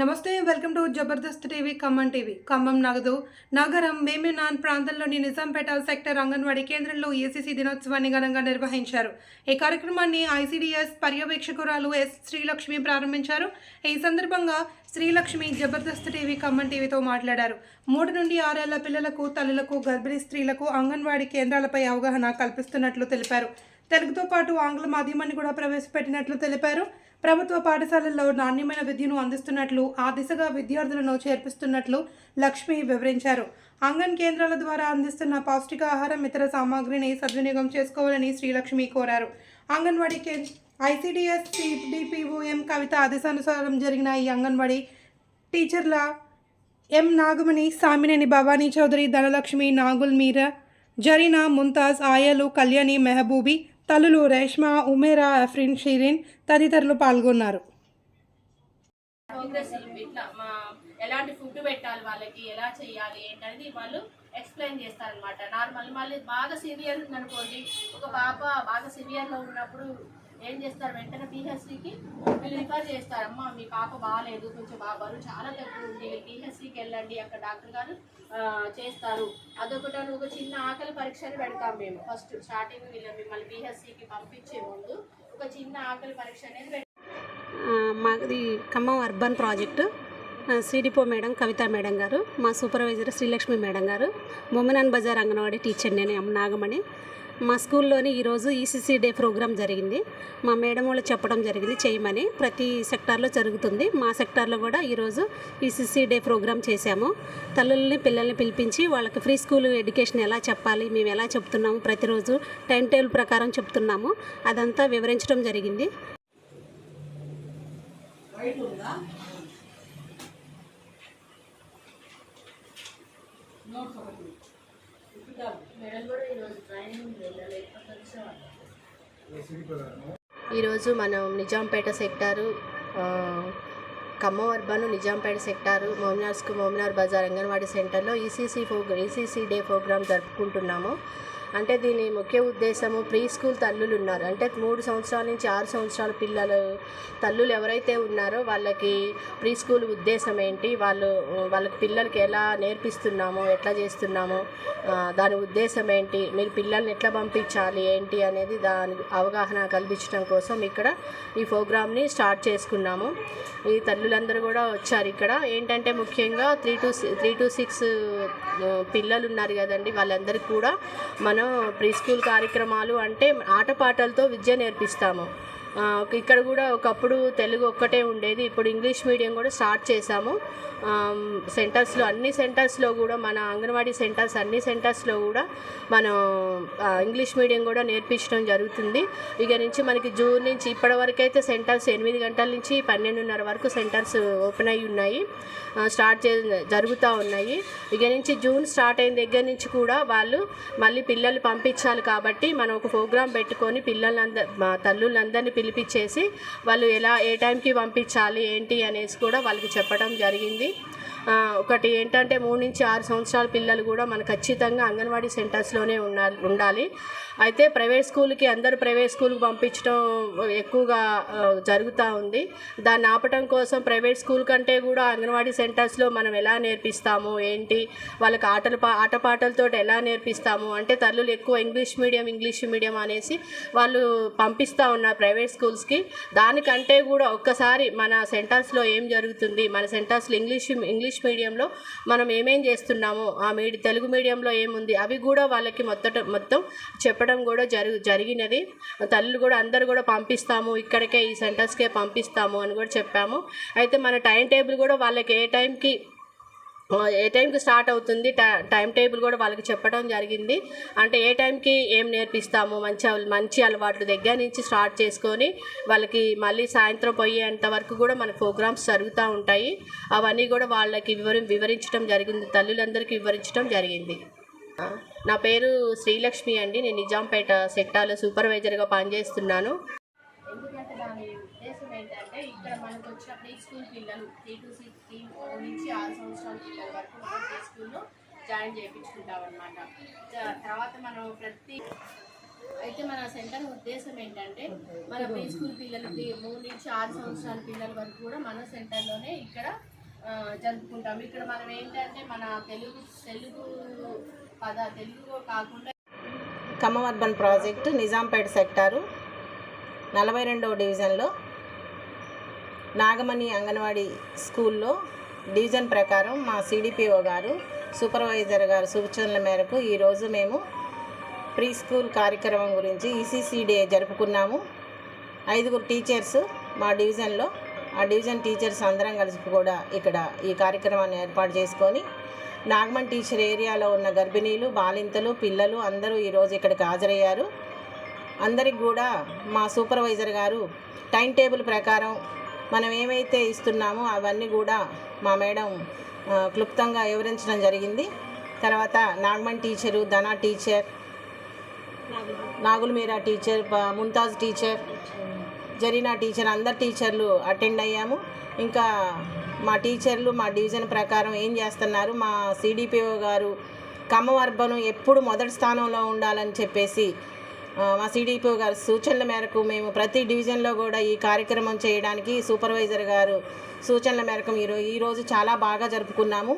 నమస్తే welcome to Jabardasth TV Khammam TV. Khammam నగదు నగరం మేమినాన్ ప్రాంతంలోని నిజాంపేట సెక్టర్ అంగన్వాడీ కేంద్రంలో ఏసీసీ దినోత్సవాన్ని ఘనంగా నిర్వహించారు. ఈ కార్యక్రమాన్ని ఐసీడీఎస్ పర్యవేక్షకురాలు ఎస్ శ్రీలక్ష్మి ప్రారంభించారు. ఈ సందర్భంగా శ్రీలక్ష్మి జబర్దస్త్ టీవీ ఖమ్మం టీవీతో మాట్లాడారు. మూడు నుండి ఆరేళ్ళ పిల్లలకు తల్లులకు గర్భిణీ స్త్రీలకు అంగన్వాడీ కేంద్రాలపై అవగాహన కల్పిస్తున్నట్లు తెలిపారు. తెలుగుతో పాటు ఆంగ్ల మాధ్యమాన్ని కూడా ప్రవేశపెట్టినట్లు తెలిపారు. ప్రభుత్వ పాఠశాలల్లో నాణ్యమైన విద్యను అందిస్తున్నట్లు ఆ దిశగా విద్యార్థులను చేర్పిస్తున్నట్లు లక్ష్మి వివరించారు. అంగన్ కేంద్రాల ద్వారా అందిస్తున్న పౌష్టికాహారం ఇతర సామాగ్రిని సద్వినియోగం చేసుకోవాలని శ్రీలక్ష్మి కోరారు. అంగన్వాడీ కే ఐసీడీఎస్ సిడిపిఓఎం కవిత ఆదేశానుసారం జరిగిన ఈ అంగన్వాడీ టీచర్ల ఎం నాగమణి సామినేని భవానీ చౌదరి ధనలక్ష్మి నాగుల్ మీరా జరీనా ముంతాజ్ ఆయలు కళ్యాణి మెహబూబీ తల్లులు రేష్మ ఉమేరా అఫ్రిన్ షిరిన్ తదితరులు పాల్గొన్నారు. ఇట్లా మా ఎలాంటి ఫుడ్ పెట్టాలి వాళ్ళకి ఎలా చేయాలి ఏంటనేది వాళ్ళు ఎక్స్ప్లెయిన్ చేస్తారనమాట నార్మల్ మళ్ళీ బాగా సివియర్ ఉందనుకోండి ఒక పాప బాగా సివియర్లో ఉన్నప్పుడు ఏం చేస్తారు వెంటనే పిహెచ్సికి వీళ్ళు రిఫర్ చేస్తారు. అమ్మ మీ పాప బాగాలేదు కొంచెం బాగా బరువు చాలా తక్కువ ఉంది. పిహెచ్సికి వెళ్ళండి అక్కడ డాక్టర్ గారు చేస్తారు. అదొకటి ఒక చిన్న ఆకలి పరీక్షలు పెడతాం మేము. ఫస్ట్ స్టార్టింగ్ వీళ్ళు మిమ్మల్ని పిహెచ్సికి పంపించే ముందు ఒక చిన్న ఆకలి పరీక్ష అనేది మాది Khammam urban project. CDPO madam Kavitha madam గారు మా సూపర్వైజర్ శ్రీలక్ష్మి మేడం గారు మొమినాన్ బజార్ అంగన్వాడీ టీచర్ నేను ఎం నాగమణి. మా స్కూల్లోని ఈరోజు ఈసీసీ డే ప్రోగ్రామ్ జరిగింది. మా మేడం వాళ్ళు చెప్పడం జరిగింది చేయమని ప్రతి సెక్టార్లో జరుగుతుంది. మా సెక్టార్లో కూడా ఈరోజు ఈసీసీ డే ప్రోగ్రామ్ చేశాము. తల్లుల్ని పిల్లల్ని పిలిపించి వాళ్ళకి ఫ్రీ స్కూల్ ఎడ్యుకేషన్ ఎలా చెప్పాలి మేము ఎలా చెప్తున్నాము ప్రతిరోజు టైం టేబుల్ ప్రకారం చెప్తున్నాము. అదంతా వివరించడం జరిగింది. మేడం కూడా ఈరోజు ట్రైనింగ్ వెళ్ళలేకపోతే వచ్చేవాళ్ళు ఈరోజు మనం నిజాంపేట సెక్టారు ఆ, ఖమ్మం అర్బన్ నిజాంపేట సెక్టారు మోమినార్స్కు మోమినార్ బజార్ అంగన్వాడీ సెంటర్లో ECC pro ECC day programme జరుపుకుంటున్నాము. అంటే దీని ముఖ్య ఉద్దేశము ప్రీ స్కూల్ తల్లులు ఉన్నారు. అంటే మూడు సంవత్సరాల నుంచి ఆరు సంవత్సరాల పిల్లలు తల్లులు ఎవరైతే ఉన్నారో వాళ్ళకి ప్రీ స్కూల్ ఉద్దేశం ఏంటి? వాళ్ళు వాళ్ళకి పిల్లలకి ఎలా నేర్పిస్తున్నామో ఎట్లా చేస్తున్నామో దాని ఉద్దేశం ఏంటి? మీరు పిల్లల్ని ఎట్లా పంపించాలి? ఏంటి అనేది దాని అవగాహన కల్పించడం కోసం ఇక్కడ ఈ ప్రోగ్రామ్ని స్టార్ట్ చేసుకున్నాము. ఈ తల్లులందరూ కూడా వచ్చారు ఇక్కడ. ఏంటంటే ముఖ్యంగా three to three to six పిల్లలు ఉన్నారు కదండి. వాళ్ళందరికీ కూడా మనం ప్రీ స్కూల్ కార్యక్రమాలు అంటే ఆటపాటలతో విద్య నేర్పిస్తాము. ఇక్కడ కూడా ఒకప్పుడు తెలుగు ఒక్కటే ఉండేది. ఇప్పుడు ఇంగ్లీష్ మీడియం కూడా స్టార్ట్ చేశాము. సెంటర్స్లో అన్ని సెంటర్స్లో కూడా మన అంగన్వాడీ సెంటర్స్ అన్ని సెంటర్స్లో కూడా మనం ఇంగ్లీష్ మీడియం కూడా నేర్పించడం జరుగుతుంది. ఇక నుంచి మనకి జూన్ నుంచి ఇప్పటి వరకు అయితే సెంటర్స్ ఎనిమిది గంటల నుంచి పన్నెండున్నర వరకు సెంటర్స్ ఓపెన్ అయి ఉన్నాయి. స్టార్ట్ చే జరుగుతూ ఉన్నాయి. ఇక నుంచి జూన్ స్టార్ట్ అయిన దగ్గర నుంచి కూడా వాళ్ళు మళ్ళీ పిల్లలు పంపించాలి కాబట్టి మనం ఒక ప్రోగ్రాం పెట్టుకొని పిల్లలందరూ మా తల్లులందరినీ పిలిపించేసి వాళ్ళు ఎలా ఏ టైంకి పంపించాలి ఏంటి అనేసి కూడా వాళ్ళకి చెప్పడం జరిగింది. ఒకటి ఏంటంటే మూడు నుంచి ఆరు సంవత్సరాల పిల్లలు కూడా మన ఖచ్చితంగా అంగన్వాడీ సెంటర్స్లోనే ఉండాలి ఉండాలి. అయితే ప్రైవేట్ స్కూల్కి అందరూ ప్రైవేట్ స్కూల్కి పంపించడం ఎక్కువగా జరుగుతూ ఉంది. దాన్ని ఆపటం కోసం ప్రైవేట్ స్కూల్ కంటే కూడా అంగన్వాడీ సెంటర్స్లో మనం ఎలా నేర్పిస్తాము? ఏంటి? వాళ్ళకి ఆటలు పా ఆటపాటలతో ఎలా నేర్పిస్తాము? అంటే తల్లులు ఎక్కువ ఇంగ్లీష్ మీడియం ఇంగ్లీష్ మీడియం అనేసి వాళ్ళు పంపిస్తూ ఉన్నారు ప్రైవేట్ స్కూల్స్కి. దానికంటే కూడా ఒక్కసారి మన సెంటర్స్లో ఏం జరుగుతుంది? మన సెంటర్స్లో ఇంగ్లీష్ ఇంగ్లీష్ ఇంగ్లీష్ మీడియంలో మనం ఏమేం చేస్తున్నామో ఆ మీడి తెలుగు మీడియంలో ఏముంది అవి కూడా వాళ్ళకి మొత్తం మొత్తం చెప్పడం కూడా జరుగు జరిగినది. తల్లులు కూడా అందరు కూడా పంపిస్తాము ఇక్కడికే ఈ సెంటర్స్కే పంపిస్తాము అని కూడా చెప్పాము. అయితే మన టైం టేబుల్ కూడా వాళ్ళకి ఏ టైంకి ఏ టైంకి స్టార్ట్ అవుతుంది టై- టైం టేబుల్ కూడా వాళ్ళకి చెప్పడం జరిగింది. అంటే ఏ టైంకి ఏం నేర్పిస్తాము మంచి మంచి అలవాట్లు దగ్గర నుంచి స్టార్ట్ చేసుకొని వాళ్ళకి మళ్ళీ సాయంత్రం పోయేంత వరకు కూడా మన ప్రోగ్రామ్స్ జరుగుతూ ఉంటాయి. అవన్నీ కూడా వాళ్ళకి వివరి వివరించడం జరిగింది తల్లులందరికీ వివరించడం జరిగింది. నా పేరు శ్రీలక్ష్మి అండి. నేను నిజాంపేట సెక్టార్లో సూపర్వైజర్గా పనిచేస్తున్నాను ఎందుకంటే దాని ఉద్దేశం ఏంటంటే ఇక్కడ మనకు వచ్చిన స్కూల్ పిల్లలు త్రీ టు సిక్స్ త్రీ నుంచి ఆరు సంవత్సరాల పిల్లల వరకు మనం ప్రీ స్కూల్లో జాయిన్ చేయించుకుంటాం అనమాట తర్వాత మనం ప్రతి అయితే మన సెంటర్ ఉద్దేశం ఏంటంటే మన ప్రీ స్కూల్ పిల్లలకి మూడు నుంచి ఆరు సంవత్సరాల పిల్లల వరకు కూడా మన సెంటర్లోనే ఇక్కడ జరుపుకుంటాం ఇక్కడ మనం ఏంటంటే మన తెలుగు తెలుగు పద తెలుగు కాకుండా Khammam urban project Nizampet sector నలభై రెండవ డివిజన్లో. నాగమణి అంగన్వాడీ స్కూల్లో డివిజన్ ప్రకారం మా సిడిపిఓ గారు సూపర్వైజర్ గారు సూచనల మేరకు ఈరోజు మేము ప్రీ స్కూల్ కార్యక్రమం గురించి ఈసీసీ డే జరుపుకున్నాము. ఐదుగురు టీచర్స్ మా డివిజన్లో ఆ డివిజన్ టీచర్స్ అందరం కలిసి కూడా ఇక్కడ ఈ కార్యక్రమాన్ని ఏర్పాటు చేసుకొని నాగమన్ టీచర్ ఏరియాలో ఉన్న గర్భిణీలు బాలింతలు పిల్లలు అందరూ ఈరోజు ఇక్కడికి హాజరయ్యారు. అందరికి కూడా మా సూపర్వైజర్ గారు టైం టేబుల్ ప్రకారం మనం ఏమైతే ఇస్తున్నామో అవన్నీ కూడా మా మేడం క్లుప్తంగా వివరించడం జరిగింది. తర్వాత Nagaman teacher Dhana teacher Nagulmeera teacher Mumtaz teacher Zarina teacher అందరు టీచర్లు అటెండ్ అయ్యాము. ఇంకా మా టీచర్లు మా డివిజన్ ప్రకారం ఏం చేస్తున్నారు? మా సిడిపిఓ గారు ఖమ్మం ఎప్పుడు మొదటి స్థానంలో ఉండాలని చెప్పేసి మా సిడిపిఓ గారు సూచనల మేరకు మేము ప్రతి డివిజన్లో కూడా ఈ కార్యక్రమం చేయడానికి సూపర్వైజర్ గారు సూచనల మేరకు మీరు ఈరోజు చాలా బాగా జరుపుకున్నాము.